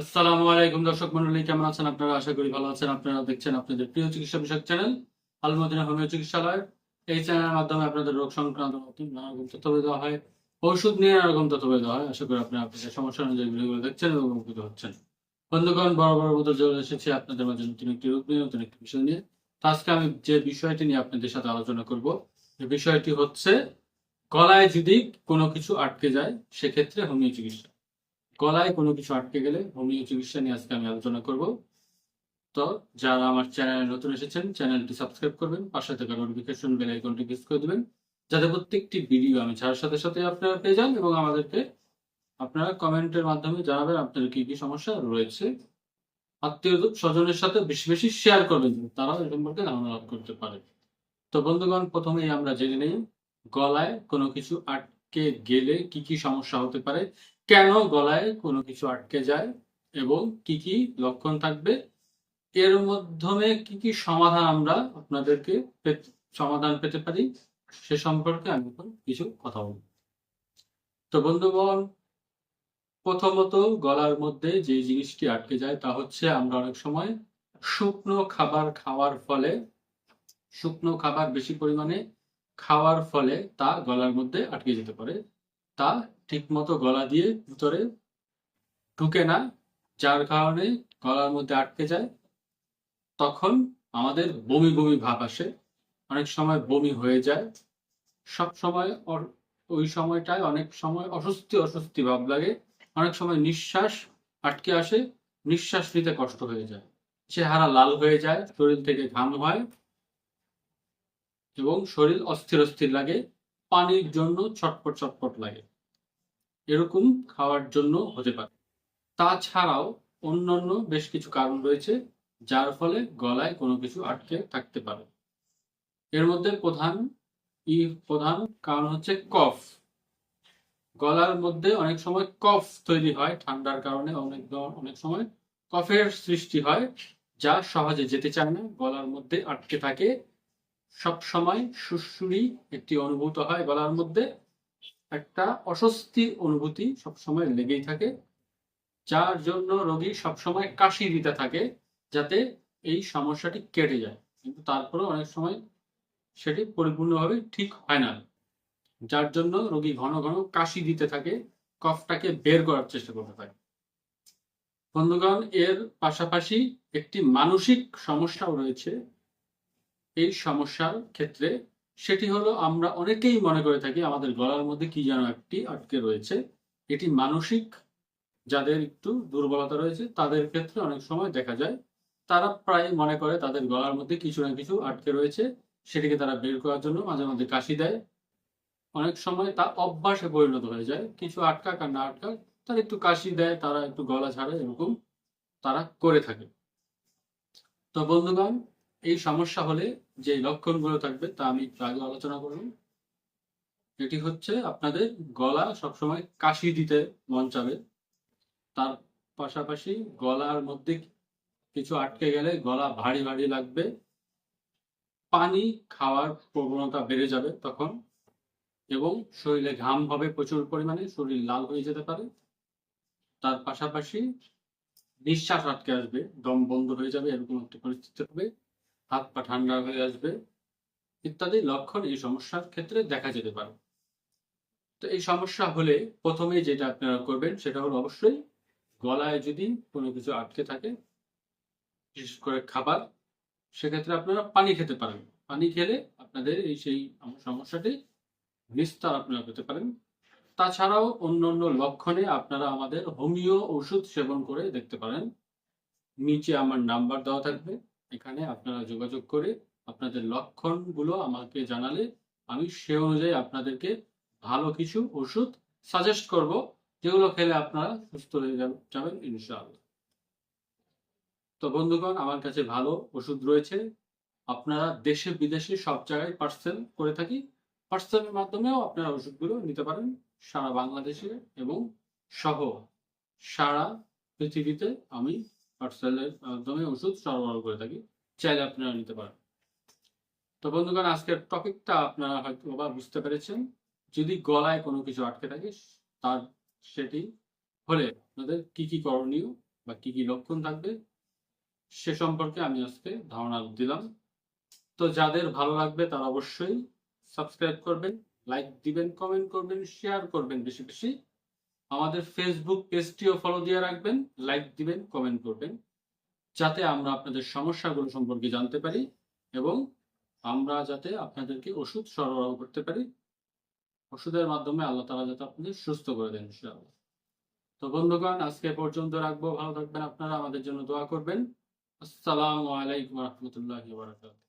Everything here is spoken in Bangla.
আসসালামু আলাইকুম দর্শক মন্ডলী, কেমন আছেন আপনারা? আশা করি ভালো আছেন। আপনারা দেখছেন আপনাদের প্রিয় চিকিৎসা বিষয়ক চ্যানেল আলমদিনা হোমিও চিকিৎসালয়। এই চ্যানেলের মাধ্যমে আপনাদের রোগ সংক্রান্ত নতুন নানা রকম তথ্য দেওয়া হয়, ওষুধ নিয়ে নানা রকম তথ্য দেওয়া হয়। আশা করি আপনারা আপনাদের সমস্যা অনুযায়ী ভিডিওগুলো দেখছেন এবং উপকৃত হচ্ছেন। বন্ধুগণ, বড় মতো চলে এসেছি। আপনাদের মাঝে নতুন একটি রূপ নিয়ে, নতুন একটি বিষয় নিয়ে। আজকে আমি যে বিষয়টি নিয়ে আপনাদের সাথে আলোচনা করব বিষয়টি হচ্ছে গলায় যদি কোনো কিছু আটকে যায়, সেক্ষেত্রে হোমিও চিকিৎসা। গলায় কোনো কিছু আটকে গেলে হোমিও চিকিৎসা নিয়ে আজকে আমি আলোচনা করব। তো যারা আমার চ্যানেলে নতুন এসেছেন, চ্যানেলটি সাবস্ক্রাইব করবেন, পাশে থাকা নোটিফিকেশন বেল আইকনটি ক্লিক করে দিবেন, যাতে প্রত্যেকটি ভিডিও আমি ছাড়ার সাথে সাথে আপনারা পেয়ে যান এবং আমাদেরকে আপনারা কমেন্টের মাধ্যমে জানাবেন আপনাদের কি কি সমস্যা রয়েছে। আত্মীয় স্বজনের সাথে বেশি বেশি শেয়ার করবেন তারাও এ সম্পর্কে ধারণা লাভ করতে পারে। তো বন্ধুগণ, প্রথমেই আমরা জেনে নিই, গলায় কোনো কিছু আটকে গেলে কি কি সমস্যা হতে পারে কেন গলায় কোনো কিছু আটকে যায় এবং কি কি লক্ষণ থাকবে? এর মাধ্যমে কি কি সমাধান আমরা আপনাদেরকে সমাধান পেতে পারি? সে সম্পর্কে আমি কিছু কথা বলব। তো বন্ধুগণ, প্রথমত গলার মধ্যে যে জিনিসটি আটকে যায় তা হচ্ছে আমরা অনেক সময় শুকনো খাবার খাওয়ার ফলে, শুকনো খাবার বেশি পরিমাণে খাওয়ার ফলে তা গলার মধ্যে আটকে যেতে পারে। তা ঠিকমতো গলা দিয়ে ভিতরে ঢুকে না, যার কারণে গলার মধ্যে আটকে যায়। তখন আমাদের বমি বমি ভাব আসে। অনেক সময় বমি হয়ে যায়। সব সময় ওই সময়টায় অনেক সময় অস্বস্তি অস্বস্তি ভাব লাগে। অনেক সময় নিঃশ্বাস আটকে আসে, নিঃশ্বাস নিতে কষ্ট হয়ে যায়। চেহারা লাল হয়ে যায়, শরীর থেকে ঘাম হয় এবং শরীর অস্থির অস্থির লাগে। পানির জন্য ছটপট ছটপট লাগে। এরকম খাওয়ার জন্য হতে পারে। তাছাড়াও অন্যান্য বেশ কিছু কারণ রয়েছে, যার ফলে গলায় কোনো কিছু আটকে থাকতে পারে। এর মধ্যে প্রধান, ই প্রধান কারণ হচ্ছে কফ। গলার মধ্যে অনেক সময় কফ তৈরি হয়, ঠান্ডার কারণে অনেক অনেক সময় কফের সৃষ্টি হয়, যা সহজে যেতে চায় না, গলার মধ্যে আটকে থাকে। সব সময় সুড়সুড়ি একটি অনুভূত হয় গলার মধ্যে। একটা অস্বস্তি অনুভূতি সবসময় লেগেই থাকে। যার জন্য রোগী সবসময় কাশি দিতে থাকে যাতে এই সমস্যাটি কেটে যায়। কিন্তু তারপরে অনেক সময় সেটি পরিপূর্ণভাবে ঠিক হয় না। যার জন্য রোগী ঘন ঘন কাশি দিতে থাকে, কফটাকে বের করার চেষ্টা করতে থাকে। বন্ধুগণ, এর পাশাপাশি একটি মানসিক সমস্যাও রয়েছে। এই সমস্যার ক্ষেত্রে সেটি হলো আমরা অনেকেই মনে করে থাকি আমাদের গলার মধ্যে কি যেন একটি আটকে রয়েছে। এটি মানসিক, যাদের একটু দুর্বলতা রয়েছে, তাদের ক্ষেত্রে অনেক সময় দেখা যায় তারা প্রায় মনে করে তাদের গলার মধ্যে কিছু না কিছু আটকে রয়েছে, সেটিকে তারা বের করার জন্য মাঝে মধ্যে কাশি দেয়। অনেক সময় তা অভ্যাসে পরিণত হয়ে যায়, কিছু আটকাক আর না আটকাক, তারা একটু কাশি দেয়, তারা একটু গলা ছাড়ে, এরকম তারা করে থাকে। তো বন্ধুগণ এই সমস্যা হলে যে লক্ষণগুলো থাকবে তা আমি একটু আগে আলোচনা করব এটি হচ্ছে আপনাদের গলা সবসময় কাশি দিতে মন চাবে। তার পাশাপাশি গলার মধ্যে কিছু আটকে গেলে গলা ভারী ভারী লাগবে। পানি খাওয়ার প্রবণতা বেড়ে যাবে তখন এবং শরীরে ঘাম হবে প্রচুর পরিমাণে, শরীর লাল হয়ে যেতে পারে। তার পাশাপাশি নিঃশ্বাস আটকে আসবে, দম বন্ধ হয়ে যাবে, এরকম একটি পরিস্থিতি হবে। হাত পা ঠান্ডা হয়ে আসবে, ইত্যাদি লক্ষণ এই সমস্যার ক্ষেত্রে দেখা যেতে পারে। তো এই সমস্যা হলে প্রথমে যেটা আপনারা করবেন, সেটা হলো অবশ্যই গলায় যদি কোনো কিছু আটকে থাকে, বিশেষ করে খাবার, সেক্ষেত্রে আপনারা পানি খেতে পারেন। পানি খেলে আপনাদের এই সেই সমস্যাটি নিস্তার আপনারা পেতে পারেন। তাছাড়াও অন্য অন্য লক্ষণে আপনারা আমাদের হোমিও ওষুধ সেবন করে দেখতে পারেন। নিচে আমার নাম্বার দেওয়া থাকবে। এখানে আপনারা যোগাযোগ করে আপনাদের লক্ষণগুলো আমাকে জানালে আমি সে অনুযায়ী আপনাদেরকে ভালো কিছু ওষুধ সাজেস্ট করব, যেগুলো খেলে আপনারা সুস্থ হয়ে যাব- যাবেন ইনশাআল্লাহ। তো বন্ধুগণ, আমার কাছে ভালো ওষুধ রয়েছে। আপনারা দেশে, বিদেশে সব জায়গায় পার্সেল করে থাকি। পার্সেলের মাধ্যমেও আপনারা ওষুধগুলো নিতে পারেন সারা বাংলাদেশে এবং সহ সারা পৃথিবীতে আমি পার্সেলের মাধ্যমে ওষুধ সরবরাহ করে থাকি। চাইলে আপনারা নিতে পারেন। তো বন্ধুগণ, আজকের টপিকটা আপনারা হয়তো বা বুঝতে পেরেছেন। যদি গলায় কোনো কিছু আটকে থাকে, তার সেটি হলে আপনাদের কি কি করণীয় বা কি কি লক্ষণ থাকবে, সে সম্পর্কে আমি আজকে ধারণা দিলাম। তো যাদের ভালো লাগবে, তারা অবশ্যই সাবস্ক্রাইব করবেন, লাইক দিবেন, কমেন্ট করবেন, শেয়ার করবেন বেশি বেশি। আমাদের ফেসবুক পেজটিও ফলো দিয়ে রাখবেন লাইক দিবেন কমেন্ট করবেন, যাতে আমরা আপনাদের সমস্যাগুলো সম্পর্কে জানতে পারি এবং আমরা যাতে আপনাদেরকে ওষুধ সরবরাহ করতে পারি। ওষুধের মাধ্যমে আল্লাহ তালা যাতে আপনাদের সুস্থ করে দেন ইনশাআল্লাহ। তো বন্ধুগণ, আজকে পর্যন্ত রাখব। ভালো থাকবেন আপনারা। আমাদের জন্য দোয়া করবেন। আসসালামু আলাইকুম রহমতুল্লাহ বারাকাতুহু।